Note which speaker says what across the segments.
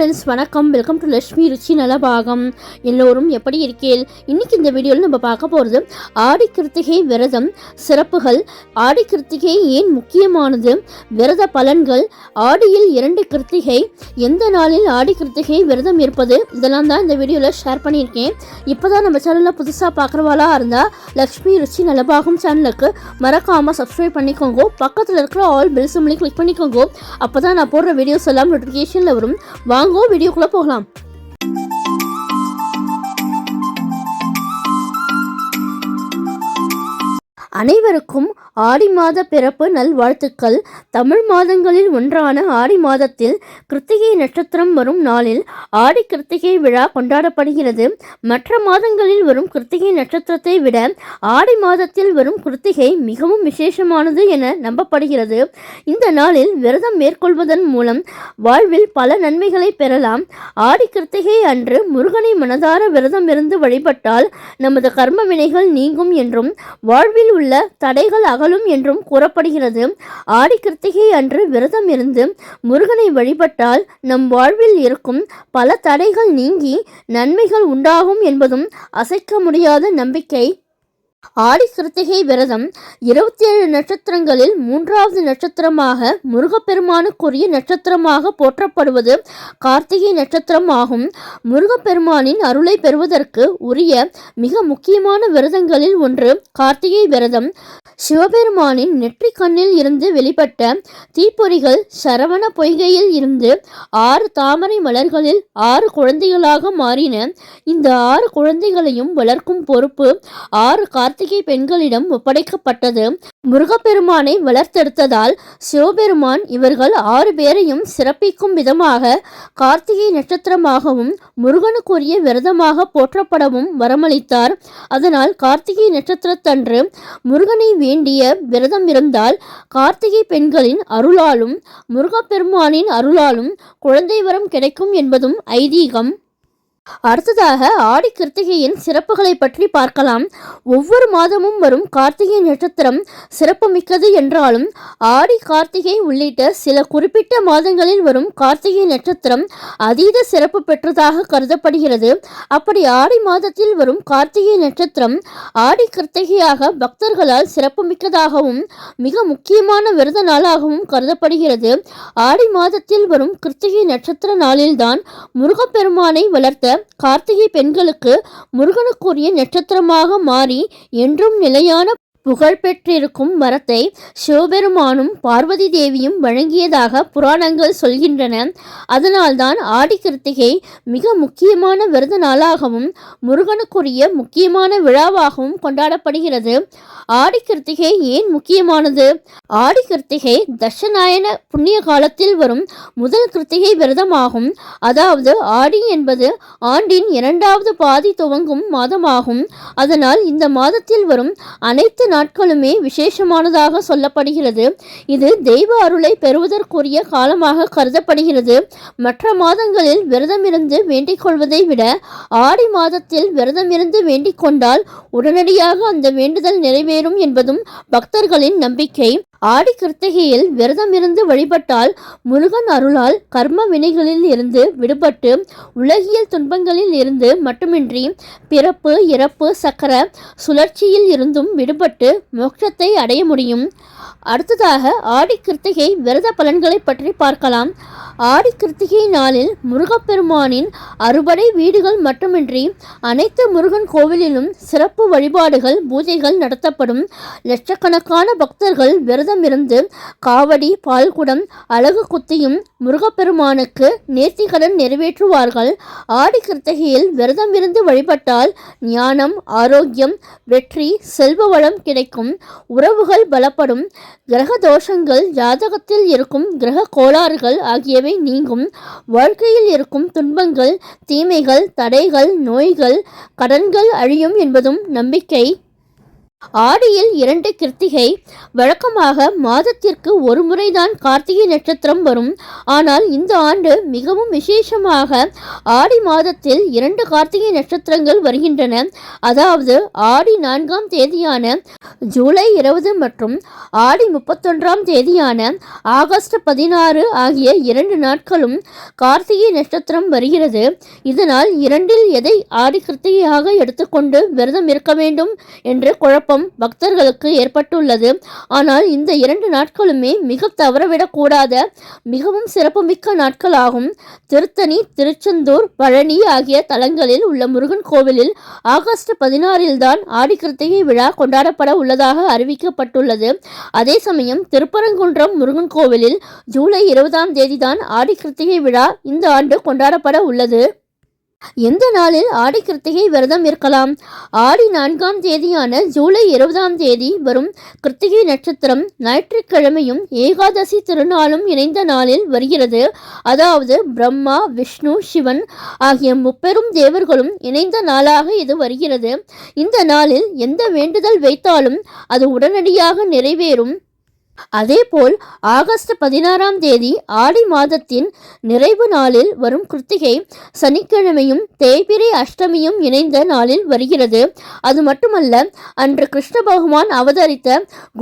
Speaker 1: Friends வணக்கம். Welcome to Lakshmi Ruchi Nalabagam. எல்லோரும் எப்படி இருக்கீள் இன்னைக்கு இந்த வீடியோவில் நம்ம பார்க்க போகிறது ஆடி கிருத்திகை விரதம் சிறப்புகள். ஆடி கிருத்திகை ஏன் முக்கியமானது? விரத பலன்கள் ஆடியில் இரண்டு கிருத்திகை எந்த நாளில் ஆடி கிருத்திகை விரதம் இருப்பது? இதெல்லாம் தான் இந்த வீடியோவில் ஷேர் பண்ணியிருக்கேன். இப்போ தான் நம்ம சேனலில் புதுசாக பார்க்குறவாளாக இருந்தால் லக்ஷ்மி ருச்சி நலபாகம் சேனலுக்கு மறக்காமல் சப்ஸ்கிரைப் பண்ணிக்கோங்க. பக்கத்தில் இருக்கிற ஆல் பெல் சிம்லையும் கிளிக் பண்ணிக்கோங்க. அப்போ தான் நான் போடுற வீடியோஸ் எல்லாம் நோட்டிஃபிகேஷனில் வரும். வாங்க வீடியோக்குள்ளே போகலாம். அனைவருக்கும் ஆடி மாத பிறப்பு நல்வாழ்த்துக்கள். தமிழ் மாதங்களில் ஒன்றான ஆடி மாதத்தில் கிருத்திகை நட்சத்திரம் வரும் நாளில் ஆடி கிருத்திகை விழா கொண்டாடப்படுகிறது. மற்ற மாதங்களில் வரும் கிருத்திகை நட்சத்திரத்தை விட ஆடி மாதத்தில் வரும் கிருத்திகை மிகவும் விசேஷமானது என நம்பப்படுகிறது. இந்த நாளில் விரதம் மேற்கொள்வதன் மூலம் வாழ்வில் பல நன்மைகளை பெறலாம். ஆடி கிருத்திகை அன்று முருகனை மனதார விரதம் இருந்து வழிபட்டால் நமது கர்ம வினைகள் நீங்கும் என்றும் வாழ்வில் உள்ள தடைகள் அகல் அகலும் என்றும் கூறப்படுகிறது. ஆடி கிருத்திகை அன்று விரதம் இருந்து முருகனை வழிபட்டால் நம் வாழ்வில் இருக்கும் பல தடைகள் நீங்கி நன்மைகள் உண்டாகும் என்பதும் அசைக்க முடியாத நம்பிக்கை ஆடி கிருத்திகை விரதம் இருபத்தி ஏழு நட்சத்திரங்களில் மூன்றாவது நட்சத்திரமாக முருகப்பெருமானுக்குரிய நட்சத்திரமாக போற்றப்படுவது கார்த்திகை நட்சத்திரம் ஆகும். முருகப்பெருமானின் அருளை பெறுவதற்கு உரிய மிக முக்கியமான விரதங்களில் ஒன்று கார்த்திகை விரதம். சிவபெருமானின் நெற்றி கண்ணில் இருந்து வெளிப்பட்ட தீப்பொறிகள் சரவண பொய்கையில் இருந்து ஆறு தாமரை மலர்களில் ஆறு குழந்தைகளாக மாறின. இந்த ஆறு குழந்தைகளையும் வளர்க்கும் பொறுப்பு ஆறு கார்த்திகை பெண்களிடம் ஒப்படைக்கப்பட்டது. முருகப்பெருமானை வளர்த்தெடுத்ததால் சிவபெருமான் இவர்கள் ஆறு பேரையும் சிறப்பிக்கும் விதமாக கார்த்திகை நட்சத்திரமாகவும் முருகனுக்குரிய விரதமாக போற்றப்படவும் வரமளித்தார். அதனால் கார்த்திகை நட்சத்திரத்தன்று முருகனை வேண்டிய விரதம் இருந்தால் கார்த்திகை பெண்களின் அருளாலும் முருகப்பெருமானின் அருளாலும் குழந்தை வரம் கிடைக்கும் என்பதும் ஐதீகம். அடுத்ததாக ஆடி கிருத்திகையின் சிறப்புகளை பற்றி பார்க்கலாம். ஒவ்வொரு மாதமும் வரும் கார்த்திகை நட்சத்திரம் சிறப்புமிக்கது என்றாலும் ஆடி கார்த்திகை உள்ளிட்ட சில குறிப்பிட்ட மாதங்களில் வரும் கார்த்திகை நட்சத்திரம் அதீத சிறப்பு பெற்றதாக கருதப்படுகிறது. அப்படி ஆடி மாதத்தில் வரும் கார்த்திகை நட்சத்திரம் ஆடி கிருத்திகையாக பக்தர்களால் சிறப்புமிக்கதாகவும் மிக முக்கியமான விரத நாளாகவும் கருதப்படுகிறது. ஆடி மாதத்தில் வரும் கிருத்திகை நட்சத்திர நாளில்தான் முருகப்பெருமானை வளர்த்த கார்த்திகை பெண்களுக்கு முருகனுக்குரிய நட்சத்திரமாக மாறி என்றும் நிலையான புகழ்பெற்றிருக்கும் மரத்தை சிவபெருமானும் பார்வதி தேவியும் வழங்கியதாக புராணங்கள் சொல்கின்றன. அதனால்தான் ஆடி கிருத்திகை மிக முக்கியமான விரத நாளாகவும் முருகனுக்குரிய முக்கியமான விழாவாகவும் கொண்டாடப்படுகிறது. ஆடி கிருத்திகை ஏன் முக்கியமானது? ஆடி கிருத்திகை தட்சநாயன புண்ணிய காலத்தில் வரும் முதல் கிருத்திகை விரதமாகும். அதாவது ஆடி என்பது ஆண்டின் இரண்டாவது பாதி துவங்கும் மாதமாகும். அதனால் இந்த மாதத்தில் வரும் அனைத்து நாட்களுமே விசேஷமானதாக சொல்லப்படுகிறது. இது தெய்வ அருளை பெறுவதற்குரிய காலமாக கருதப்படுகிறது. மற்ற மாதங்களில் விரதமிருந்து வேண்டிக் கொள்வதை விட ஆடி மாதத்தில் விரதமிருந்து வேண்டிக் கொண்டால் உடனடியாக அந்த வேண்டுதல் நிறைவேறும் என்பதும் பக்தர்களின் நம்பிக்கை. ஆடி கிருத்திகையில் விரதமிருந்து வழிபட்டால் முருகன் அருளால் கர்ம வினைகளில் இருந்து விடுபட்டு உலகியல் துன்பங்களில் இருந்து மட்டுமின்றி பிறப்பு இறப்பு சக்கர சுழற்சியில் இருந்தும் விடுபட்டு மோட்சத்தை அடைய முடியும். அடுத்ததாக ஆடி கிருத்திகை விரத பலன்களை பற்றி பார்க்கலாம். ஆடி கிருத்திகை நாளில் முருகப்பெருமானின் அறுபடை வீடுகள் மட்டுமின்றி அனைத்து முருகன் கோவிலிலும் சிறப்பு வழிபாடுகள் பூஜைகள் நடத்தப்படும். லட்சக்கணக்கான பக்தர்கள் விரதம் இருந்து காவடி பால்குடம் அழகு குத்தியும் முருகப்பெருமானுக்கு நேர்த்திகடன் நிறைவேற்றுவார்கள். ஆடி கிருத்திகையில் விரதம் இருந்து வழிபட்டால் ஞானம் ஆரோக்கியம் வெற்றி செல்வ வளம் கிடைக்கும். உறவுகள் பலப்படும். கிரக தோஷங்கள் ஜாதகத்தில் இருக்கும் கிரக கோளாறுகள் ஆகியவை நீங்கும். வாழ்க்கையில் இருக்கும் துன்பங்கள் தீமைகள் தடைகள் நோய்கள் கடன்கள் அழியும் என்பதும் நம்பிக்கை. ஆடியில் இரண்டு கிருத்திகை. வழக்கமாக மாதத்திற்கு ஒரு முறைதான் கார்த்திகை நட்சத்திரம் வரும். ஆனால் இந்த ஆண்டு மிகவும் விசேஷமாக ஆடி மாதத்தில் இரண்டு கார்த்திகை நட்சத்திரங்கள் வருகின்றன. அதாவது ஆடி நான்காம் தேதியான ஜூலை இருபது மற்றும் ஆடி முப்பத்தொன்றாம் தேதியான ஆகஸ்ட் பதினாறு ஆகிய இரண்டு நாட்களும் கார்த்திகை நட்சத்திரம் வருகிறது. இதனால் இரண்டில் எதை ஆடி கிருத்திகையாக எடுத்துக்கொண்டு விரதம் இருக்க வேண்டும் என்று குழப்பம் பக்தர்களுக்கு ஏற்பட்டுள்ளது. ஆனால் இந்த இரண்டு நாட்களுமே மிக தவறவிடக்கூடாத மிகவும் சிறப்புமிக்க நாட்களாகும். திருத்தணி திருச்செந்தூர் பழனி ஆகிய தலங்களில் உள்ள முருகன் கோவிலில் ஆகஸ்ட் பதினாறில்தான் ஆடி கிருத்திகை விழா கொண்டாடப்பட உள்ளதாக அறிவிக்கப்பட்டுள்ளது. அதே சமயம் திருப்பரங்குன்றம் முருகன் கோவிலில் ஜூலை இருபதாம் தேதிதான் ஆடி கிருத்திகை விழா இந்த ஆண்டு கொண்டாடப்பட உள்ளது. எந்த நாளில் ஆடி கிருத்திகை விரதம் இருக்கலாம்? ஆடி நான்காம் தேதியான ஜூலை இருபதாம் தேதி வரும் கிருத்திகை நட்சத்திரம் ஞாயிற்றுக்கிழமையும் ஏகாதசி திருநாளும் இணைந்த நாளில் வருகிறது. அதாவது பிரம்மா விஷ்ணு சிவன் ஆகிய முப்பெரும் தேவர்களும் இணைந்த நாளாக இது வருகிறது. இந்த நாளில் எந்த வேண்டுதல் வைத்தாலும் அது உடனடியாக நிறைவேறும். அதேபோல் ஆகஸ்ட் பதினாறாம் தேதி ஆடி மாதத்தின் நிறைவு நாளில் வரும் கிருத்திகை சனிக்கிழமையும் தேய்பிரை அஷ்டமியும் இணைந்த நாளில் வருகிறது. அது மட்டுமல்ல அன்று கிருஷ்ண பகவான் அவதரித்த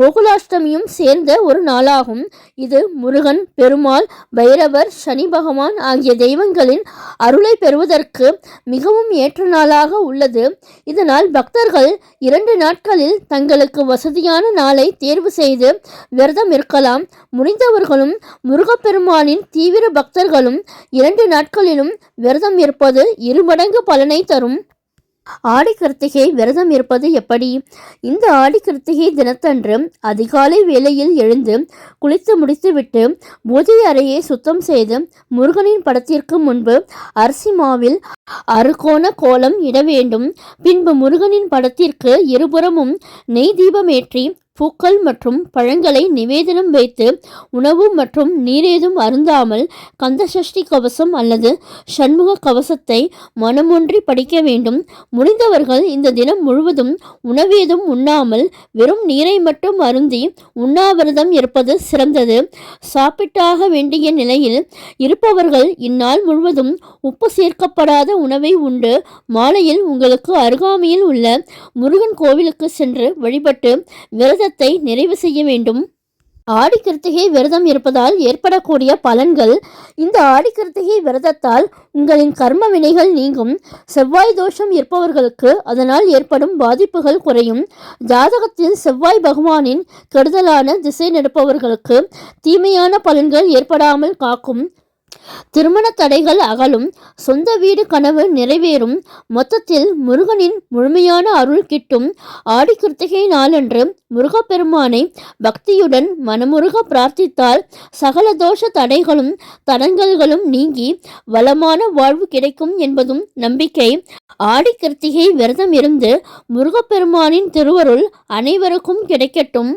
Speaker 1: கோகுலாஷ்டமியும் சேர்ந்த ஒரு நாளாகும். இது முருகன் பெருமாள் பைரவர் சனி பகவான் ஆகிய தெய்வங்களின் அருளை பெறுவதற்கு மிகவும் ஏற்ற நாளாக உள்ளது. இதனால் பக்தர்கள் இரண்டு நாட்களில் தங்களுக்கு வசதியான நாளை தேர்வு செய்து விரதம் இருக்கலாம். முடிந்தவர்களும் முருகப்பெருமானின் தீவிர பக்தர்களும் இரண்டு நாட்களிலும் விரதம் இருப்பது இருமடங்கு பலனை தரும். ஆடி கிருத்திகை விரதம் இருப்பது எப்படி? இந்த ஆடி கிருத்திகை தினத்தன்று அதிகாலை வேளையில் எழுந்து குளித்து முடித்துவிட்டு பூஜை அறையை சுத்தம் செய்து முருகனின் படத்திற்கு முன்பு அரிசி மாவில் அறுகோண கோலம் இட வேண்டும். பின்பு முருகனின் படத்திற்கு இருபுறமும் நெய் தீபமேற்றி பூக்கள் மற்றும் பழங்களை நிவேதனம் வைத்து உணவு மற்றும் நீரேதும் அருந்தாமல் கந்தசஷ்டி கவசம் அல்லது சண்முக கவசத்தை மனமொன்றி படிக்க வேண்டும். முடிந்தவர்கள் இந்த தினம் முழுவதும் உணவேதும் உண்ணாமல் வெறும் நீரை மட்டும் அருந்தி உண்ணாவிரதம் இருப்பது சிறந்தது. சாப்பிட்டாக வேண்டிய நிலையில் இருப்பவர்கள் இந்நாள் முழுவதும் உப்பு சேர்க்கப்படாத உணவை உண்டு. மாலையில் உங்களுக்கு அருகாமையில் உள்ள முருகன் கோவிலுக்கு சென்று வழிபட்டு விரதத்தை நிறைவு செய்ய வேண்டும். ஆடி கிருத்திகை விரதம் இருப்பதால் ஏற்படக்கூடிய பலன்கள் இந்த ஆடி கிருத்திகை விரதத்தால் உங்களின் கர்ம வினைகள் நீங்கும். செவ்வாய் தோஷம் இருப்பவர்களுக்கு அதனால் ஏற்படும் பாதிப்புகள் குறையும். ஜாதகத்தில் செவ்வாய் பகவானின் கெடுதலான திசை நடப்பவர்களுக்கு தீமையான பலன்கள் ஏற்படாமல் காக்கும். திருமண தடைகள் அகலும். சொந்த வீடு கனவு நிறைவேறும். மொத்தத்தில் முருகனின் முழுமையான அருள் கிட்டும். ஆடி கிருத்திகை நாளன்று முருகப்பெருமானை பக்தியுடன் மனமுருக பிரார்த்தித்தால் சகல தோஷ தடைகளும் தடங்கல்களும் நீங்கி வளமான வாழ்வு கிடைக்கும் என்பதும் நம்பிக்கை. ஆடி கிருத்திகை விரதம் இருந்து முருகப்பெருமானின் திருவருள் அனைவருக்கும் கிடைக்கட்டும்.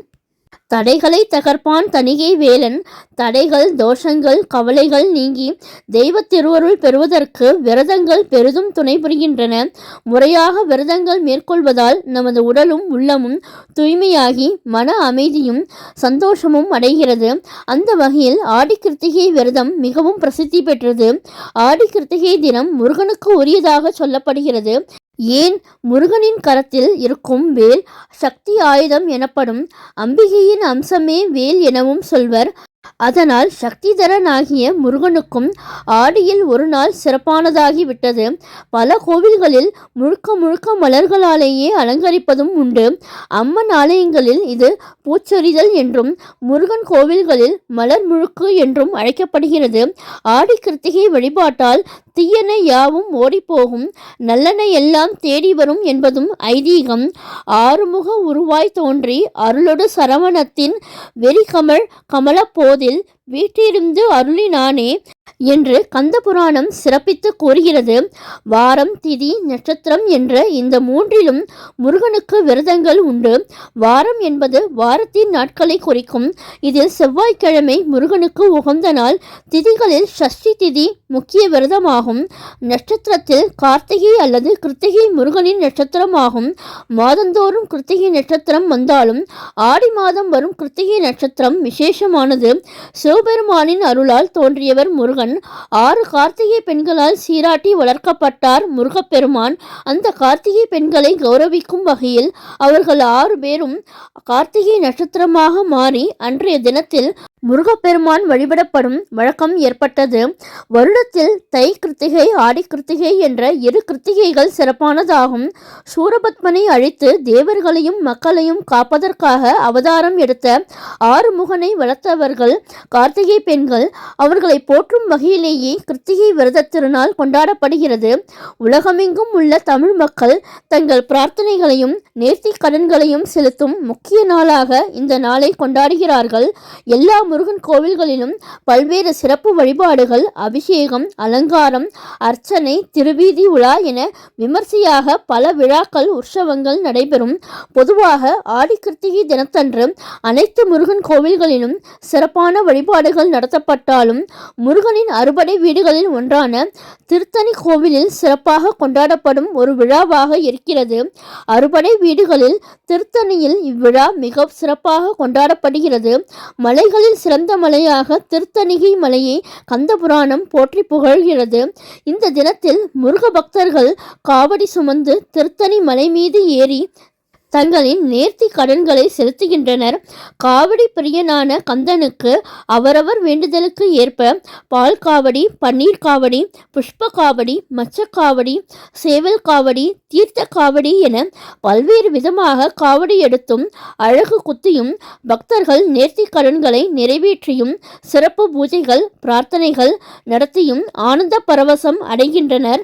Speaker 1: தடைகளை தகர்ப்பான் தணிகை வேலன். தடைகள் தோஷங்கள் கவலைகள் நீங்கி தெய்வ திருவருள் பெறுவதற்கு விரதங்கள் பெரிதும் துணை புரிகின்றன. முறையாக விரதங்கள் மேற்கொள்வதால் நமது உடலும் உள்ளமும் தூய்மையாகி மன அமைதியும் சந்தோஷமும் அடைகிறது. அந்த வகையில் ஆடி கிருத்திகை விரதம் மிகவும் பிரசித்தி பெற்றது. ஆடி கிருத்திகை தினம் முருகனுக்கு உரியதாக சொல்லப்படுகிறது. ஏன் முருகனின் கரத்தில் இருக்கும் வேல் சக்தி ஆயுதம் எனப்படும் அம்பிகையின் அம்சமே வேல் எனவும் சொல்வர். அதனால் சக்திதரனாகிய முருகனுக்கும் ஆடியில் ஒரு நாள் சிறப்பானதாகிவிட்டது பல கோவில்களில் முழுக்க முழுக்க மலர்களாலேயே அலங்கரிப்பதும் உண்டு. அம்மன் ஆலயங்களில் இது பூச்சொரிதல் என்றும் முருகன் கோவில்களில் மலர் முழுக்கு என்றும் அழைக்கப்படுகிறது. ஆடி கிருத்திகை வழிபாட்டால் தீயன யாவும் ஓடிப்போகும். நல்லன எல்லாம் தேடி வரும் என்பதும் ஐதீகம். ஆறுமுக உருவாய் தோன்றி அருளொடு சரவணத்தின் வெறிகமழ் கமல போதில் வீட்டிருந்து அருளினானே. என்று கந்த புராணம் சிறப்பித்து கூறுகிறது. வாரம் திதி நட்சத்திரம் என்ற இந்த மூன்றிலும் முருகனுக்கு விரதங்கள் உண்டு. வாரம் என்பது வாரத்தின் நாட்களை குறிக்கும். இதில் செவ்வாய்க்கிழமை முருகனுக்கு உகந்த நாள். திதிகளில் சஷ்டி திதி முக்கிய விரதமாகும். நட்சத்திரத்தில் கார்த்திகை அல்லது கிருத்திகை முருகனின் நட்சத்திரமாகும். மாதந்தோறும் கிருத்திகை நட்சத்திரம் வந்தாலும் ஆடி மாதம் வரும் கிருத்திகை நட்சத்திரம் விசேஷமானது. சிவபெருமானின் அருளால் தோன்றியவர் முருகன். ஆறு கார்த்திகை பெண்களால் சீராட்டி வளர்க்கப்பட்டார் முருகப்பெருமான். அந்த கார்த்திகை பெண்களை கௌரவிக்கும் வகையில் அவர்கள் ஆறு பேரும் கார்த்திகை நட்சத்திரமாக மாறி அன்றைய தினத்தில் முருகப்பெருமான் வழிபடப்படும் வழக்கம் ஏற்பட்டது. வருடத்தில் தை கிருத்திகை ஆடி கிருத்திகை என்ற இரு கிருத்திகைகள் சிறப்பானதாகும். சூரபத்மனை அழித்து தேவர்களையும் மக்களையும் காப்பதற்காக அவதாரம் எடுத்த ஆறுமுகனை வளர்த்தவர்கள் கார்த்திகை பெண்கள் அவர்களை போற்றும் வகையிலேயே கிருத்திகை விரத திருநாள் கொண்டாடப்படுகிறது. உலகமெங்கும் உள்ள தமிழ் மக்கள் தங்கள் பிரார்த்தனைகளையும் நேர்த்தி கடன்களையும் செலுத்தும் முக்கிய நாளாக இந்த நாளை கொண்டாடுகிறார்கள். எல்லா முருகன் கோவில்களிலும் பல்வேறு சிறப்பு வழிபாடுகள் அபிஷேகம் அலங்காரம் அர்ச்சனை திருவீதி உலா என விமர்சையாக பல விழாக்கள் உற்சவங்கள் நடைபெறும். பொதுவாக ஆடி கிருத்திகை தினத்தன்று அனைத்து முருகன் கோவில்களிலும் சிறப்பான வழிபாடுகள் நடத்தப்பட்டாலும் முருகனின் அறுபடை வீடுகளில் ஒன்றான திருத்தணி கோவிலில் சிறப்பாக கொண்டாடப்படும் ஒரு விழாவாக இருக்கிறது. அறுபடை வீடுகளில் திருத்தணியில் இவ்விழா மிக சிறப்பாக கொண்டாடப்படுகிறது. மலைகளில் சிறந்த மலையாக திருத்தணிகை மலையை கந்தபுராணம் போற்றி புகழ்கிறது. இந்த தினத்தில் முருக பக்தர்கள் காவடி சுமந்து திருத்தணி மலை மீது ஏறி தங்களின் நேர்த்தி கடன்களை செலுத்துகின்றனர். காவடி பிரியனான கந்தனுக்கு அவரவர் வேண்டுதலுக்கு ஏற்ப பால் காவடி பன்னீர் காவடி புஷ்ப காவடி மச்சக்காவடி சேவல் காவடி தீர்த்த காவடி என பல்வேறு விதமாக காவடி எடுத்தும் அழகு குத்தியும் பக்தர்கள் நேர்த்தி கடன்களை நிறைவேற்றியும் சிறப்பு பூஜைகள் பிரார்த்தனைகள் நடத்தியும் ஆனந்த பரவசம் அடைகின்றனர்.